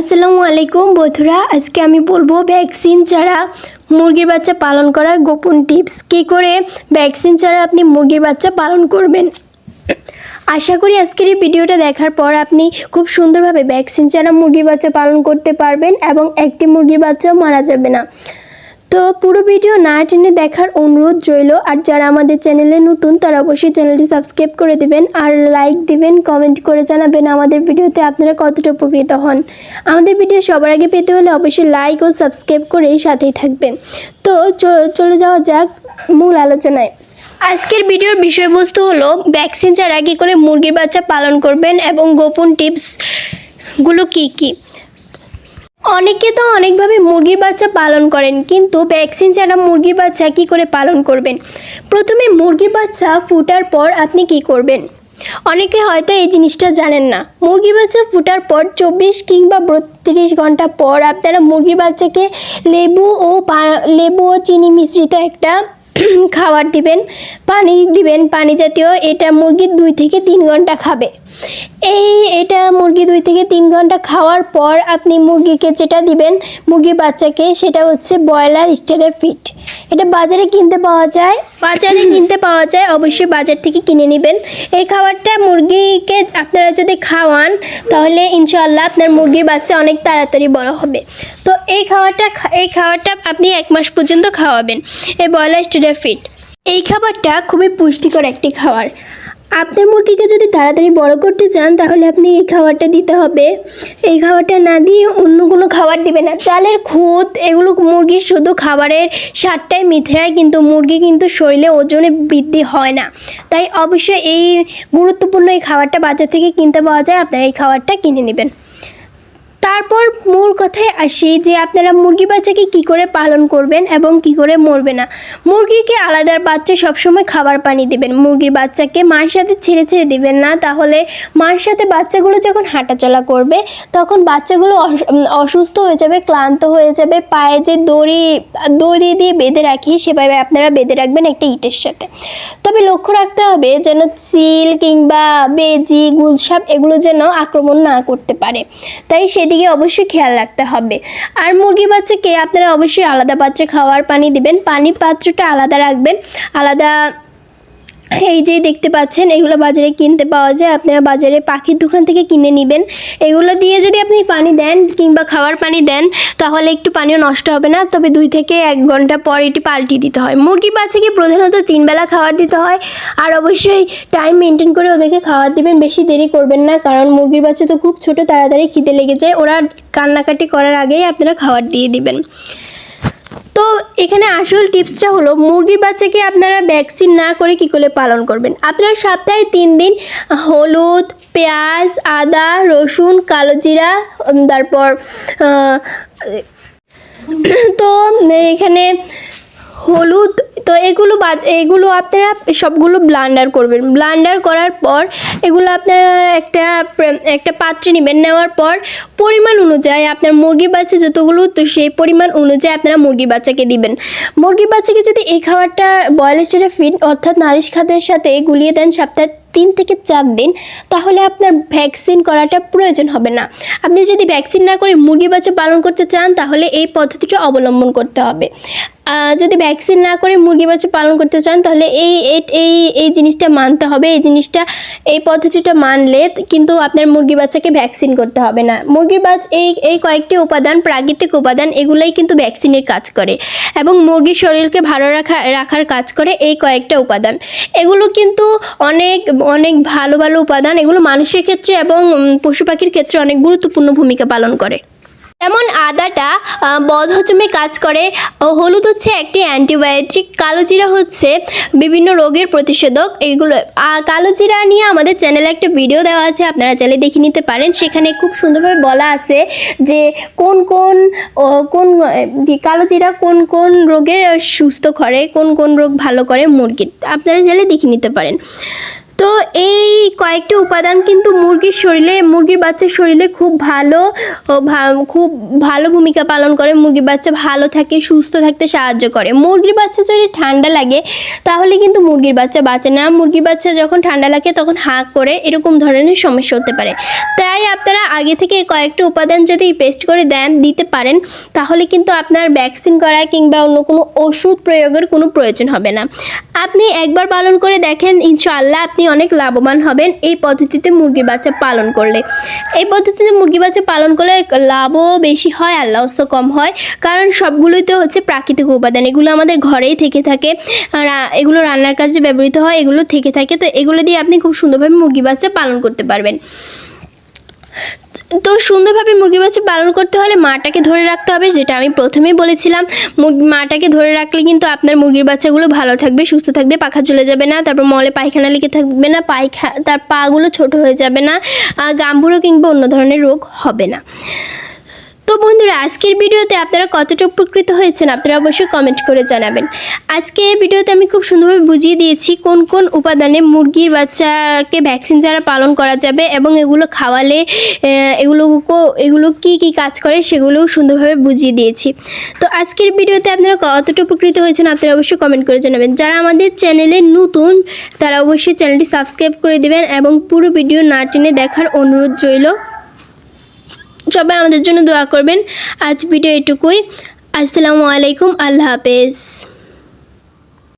আসসালামু আলাইকুম বন্ধুরা, আজকে আমি বলব ভ্যাকসিন ছাড়া মুরগির বাচ্চা পালন করার গোপন টিপস কী করে ভ্যাকসিন ছাড়া আপনি মুরগির বাচ্চা পালন করবেন? আশা করি আজকের এই ভিডিওটা দেখার পর আপনি খুব সুন্দরভাবে ভ্যাকসিন ছাড়া মুরগির বাচ্চা পালন করতে পারবেন এবং একটি মুরগির বাচ্চাও মারা যাবে না। তো পুরো ভিডিও না টেনে দেখার অনুরোধ রইল। আর যারা আমাদের চ্যানেলে নতুন, তারা অবশ্যই চ্যানেলটি সাবস্ক্রাইব করে দেবেন আর লাইক দিবেন, কমেন্ট করে জানাবেন আমাদের ভিডিওতে আপনারা কতটা উপকৃত হন। আমাদের ভিডিও সবার আগে পেতে হলে অবশ্যই লাইক ও সাবস্ক্রাইব করে সাথেই থাকবেন। তো চলে যাওয়া যাক মূল আলোচনায়। আজকের ভিডিওর বিষয়বস্তু হলো, ভ্যাকসিন ছাড়া কী করে মুরগির বাচ্চা পালন করবেন এবং গোপন টিপসগুলো কী কী? অনেকে তো অনেকভাবে মুরগির বাচ্চা পালন করেন, কিন্তু ভ্যাকসিন ছাড়া মুরগির বাচ্চা কি করে পালন করবেন? প্রথমে মুরগির বাচ্চা ফুটার পর আপনি কি করবেন? অনেকে হয়তো এই জিনিসটা জানেন না। মুরগি বাচ্চা ফুটার পর চব্বিশ কিংবা বত্রিশ ঘণ্টা পর আপনারা মুরগির বাচ্চাকে লেবু ও লেবু ও চিনি মিশ্রিত একটা খাবার দিবেন পানি দিবেন পানি জাতীয় এটা মুরগি দুই থেকে তিন ঘণ্টা খাবে। এই এটা মুরগি দুই থেকে তিন ঘণ্টা খাওয়ার পর আপনি মুরগিকে যেটা দিবেন মুরগির বাচ্চাকে সেটা হচ্ছে ব্রয়লার স্টেলের ফিট। এটা বাজারে কিনতে পাওয়া যায় বাজারে কিনতে পাওয়া যায় অবশ্যই বাজার থেকে কিনে নেবেন। এই খাবারটা মুরগিকে আপনারা যদি খাওয়ান তাহলে ইনশাল্লাহ আপনার মুরগির বাচ্চা অনেক তাড়াতাড়ি বড় হবে। তো এই খাবারটা এই খাবারটা আপনি এক মাস পর্যন্ত খাওয়াবেন। এই ব্রয়লার স্টেলের ফিট এই খাবারটা খুবই পুষ্টিকর একটি খাবার। আপনার মুরগিকে যদি তাড়াতাড়ি বড় করতে চান, তাহলে আপনি এই খাবারটা দিতে হবে। এই খাবারটা না দিয়ে অন্য কোনো খাবার দিবে না। চালের খুদ এগুলো মুরগির শুধু খাবারের স্বাদটাই মিথে হয়, কিন্তু মুরগি কিন্তু শরীরে ওজনে বৃদ্ধি হয় না। তাই অবশ্যই এই গুরুত্বপূর্ণ এই খাবারটা বাজার থেকে কিনতে পাওয়া যায়, আপনারা এই খাবারটা কিনে নেবেন। তারপর মূল কথায় আসি যে আপনারা মুরগি বাচ্চাকে কি করে পালন করবেন এবং কি করে মরবে না। মুরগিকে আলাদা বাচ্চা সবসময় খাবার পানি দেবেন। মুরগির বাচ্চাকে মার সাথে ছেড়ে ছেড়ে দিবেন না। তাহলে মার সাথে বাচ্চাগুলো যখন হাঁটাচলা করবে, তখন বাচ্চাগুলো অস- অসুস্থ হয়ে যাবে, ক্লান্ত হয়ে যাবে। পায়ে যে দড়ি দড়ি দিয়ে বেঁধে রাখি, সেভাবে আপনারা বেঁধে রাখবেন একটা ইটের সাথে। তবে লক্ষ্য রাখতে হবে যেন সিল কিংবা বেজি গুলসাপ এগুলো যেন আক্রমণ না করতে পারে। তাই সেদিকে অবশ্যই খেয়াল রাখতে হবে। আর মুরগি বাচ্চাকে আপনারা অবশ্যই আলাদা পাত্রে খাওয়ার পানি দিবেন। পানি পাত্রটা আলাদা রাখবেন। আলাদা এই যে দেখতে পাচ্ছেন, এগুলো বাজারে কিনতে পাওয়া যায়। আপনারা বাজারে পাখির দোকান থেকে কিনে নেবেন। এগুলো দিয়ে যদি আপনি পানি দেন কিংবা খাবার পানি দেন, তাহলে একটু পানিও নষ্ট হবে না। তবে দুই থেকে এক ঘণ্টা পর এটি পাল্টিয়ে দিতে হয়। মুরগি বাচ্চাকে প্রধানত তিনবেলা খাবার দিতে হয়? আর অবশ্যই টাইম মেনটেন করে ওদেরকে খাবার দিবেন। বেশি দেরি করবেন না, কারণ মুরগির বাচ্চা তো খুব ছোট, তাড়াতাড়ি খিদে লেগে যায়। ওরা কান্নাকাটি করার আগেই আপনারা খাবার দিয়ে দিবেন। তো এখানে আসল টিপসটা হলো, মুরগির বাচ্চাকে আপনারা ভ্যাকসিন না করে কী করে পালন করবেন? আপনারা সপ্তাহে তিন দিন হলুদ, পেঁয়াজ, আদা, রসুন, কালো জিরা তারপর তো এখানে হলুদ, তো এগুলো বাদ, এগুলো আপনারা সবগুলো ব্লান্ডার করবেন। ব্লান্ডার করার পর এগুলো আপনারা একটা একটা পাত্রে নেবেন। নেওয়ার পর পরিমাণ অনুযায়ী আপনার মুরগির বাচ্চা যতগুলো, তো সেই পরিমাণ অনুযায়ী আপনারা মুরগির বাচ্চাকে দিবেন। মুরগির বাচ্চাকে যদি এই খাবারটা বয়েল স্টেটে ফিট অর্থাৎ নারিশ খাদ্যের সাথে গুলিয়ে দেন সপ্তাহে তিন থেকে চার দিন, তাহলে আপনার ভ্যাকসিন করাটা প্রয়োজন হবে না। আপনি যদি ভ্যাকসিন না করে মুরগি বাচ্চা পালন করতে চান, তাহলে এই পদ্ধতিটা অবলম্বন করতে হবে। যদি ভ্যাকসিন না করে মুরগি বাচ্চা পালন করতে চান, তাহলে এই, এই- এই জিনিসটা মানতে হবে। এই জিনিসটা, এই পদ্ধতিটা মানলে কিন্তু আপনার মুরগি বাচ্চাকে ভ্যাকসিন করতে হবে না। মুরগির বাচ্চা, এই এই কয়েকটি উপাদান, প্রাকৃতিক উপাদান, এগুলাই কিন্তু ভ্যাকসিনের কাজ করে এবং মুরগির শরীরকে ভালো রাখা, রাখার কাজ করে এই কয়েকটা উপাদান। এগুলো কিন্তু অনেক অনেক ভালো ভালো উপাদান, এগুলো মানুষের ক্ষেত্রে এবং পশু পাখির ক্ষেত্রে অনেক গুরুত্বপূর্ণ ভূমিকা পালন করে। যেমন আদাটা বদহজমে কাজ করে হলুদ হচ্ছে একটি অ্যান্টিবায়োটিক, কালো জিরা হচ্ছে বিভিন্ন রোগের প্রতিষেধক। এগুলো কালো জিরা নিয়ে আমাদের চ্যানেলে একটা ভিডিও দেওয়া আছে, আপনারা চাইলে দেখে নিতে পারেন। সেখানে খুব সুন্দরভাবে বলা আছে যে কোন কোন কোন কালো জিরা কোন কোন রোগের সুস্থ করে, কোন কোন রোগ ভালো করে মুরগির, আপনারা চাইলে দেখে নিতে পারেন। তো এই কয়েকটি উপাদান কিন্তু মুরগির শরীরে, মুরগির বাচ্চার শরীরে খুব ভালো খুব ভালো ভূমিকা পালন করে। মুরগির বাচ্চা ভালো থাকে, সুস্থ থাকতে সাহায্য করে। মুরগির বাচ্চা যদি ঠান্ডা লাগে, তাহলে কিন্তু মুরগির বাচ্চা বাঁচে না। মুরগির বাচ্চা যখন ঠান্ডা লাগে, তখন হাঁক করে এরকম ধরনের সমস্যা হতে পারে। তাই আপনারা আগে থেকে কয়েকটি উপাদান যদি পেস্ট করে দেন, দিতে পারেন, তাহলে কিন্তু আপনার ভ্যাকসিন করা কিংবা অন্য কোনো ওষুধ প্রয়োগের কোনো প্রয়োজন হবে না। আপনি একবার পালন করে দেখেন, ইনশাআল্লাহ আপনি অনেক লাভবান হবেন। এই পদ্ধতিতে মুরগির বাচ্চা পালন করলে। এই পদ্ধতিতে মুরগি বাচ্চা পালন করলে লাভও বেশি হয়, আর লসও কম হয়। কারণ সবগুলোই তো হচ্ছে প্রাকৃতিক উপাদান। এগুলো আমাদের ঘরেই থেকে থাকে। এগুলো রান্নার কাজে ব্যবহৃত হয়, এগুলো থেকে থাকে। তো এগুলো দিয়ে আপনি খুব সুন্দরভাবে মুরগি বাচ্চা পালন করতে পারবেন। তো সুন্দরভাবে মুরগি বাচ্চা পালন করতে হলে মাটাকে ধরে রাখতে হবে, যেটা আমি প্রথমেই বলেছিলাম। মাটাকে ধরে রাখলে কিন্তু আপনার মুরগির বাচ্চাগুলো ভালো থাকবে, সুস্থ থাকবে, পাখা চলে যাবে না, তারপর মলে পায়খানা লেগে থাকবে না, পায়খা, তার পাগুলো ছোট হয়ে যাবে না গাম্ভুরো কিংবা অন্য ধরনের রোগ হবে না। আজকের ভিডিওতে আপনারা কতটা উপকৃত হয়েছেন আপনারা অবশ্যই কমেন্ট করে জানাবেন। আজকে এই ভিডিওতে আমি খুব সুন্দরভাবে বুঝিয়ে দিয়েছি কোন কোন উপাদানে মুরগির বাচ্চাকে ভ্যাকসিন যারা পালন করা যাবে এবং এগুলো খাওয়ালে এগুলো এগুলো কি কি কাজ করে সেগুলোও সুন্দরভাবে বুঝিয়ে দিয়েছি। তো আজকের ভিডিওতে আপনারা কতটা উপকৃত হয়েছেন আপনারা অবশ্যই কমেন্ট করে জানাবেন। যারা আমাদের চ্যানেলে নতুন, তারা অবশ্যই চ্যানেলটি সাবস্ক্রাইব করে দেবেন এবং পুরো ভিডিও না টেনে দেখার অনুরোধ রইল। সবাই আমাদের জন্য দোয়া করবেন। আজ ভিডিও এটুকুই। আসসালামু আলাইকুম। আল্লাহ হাফেজ।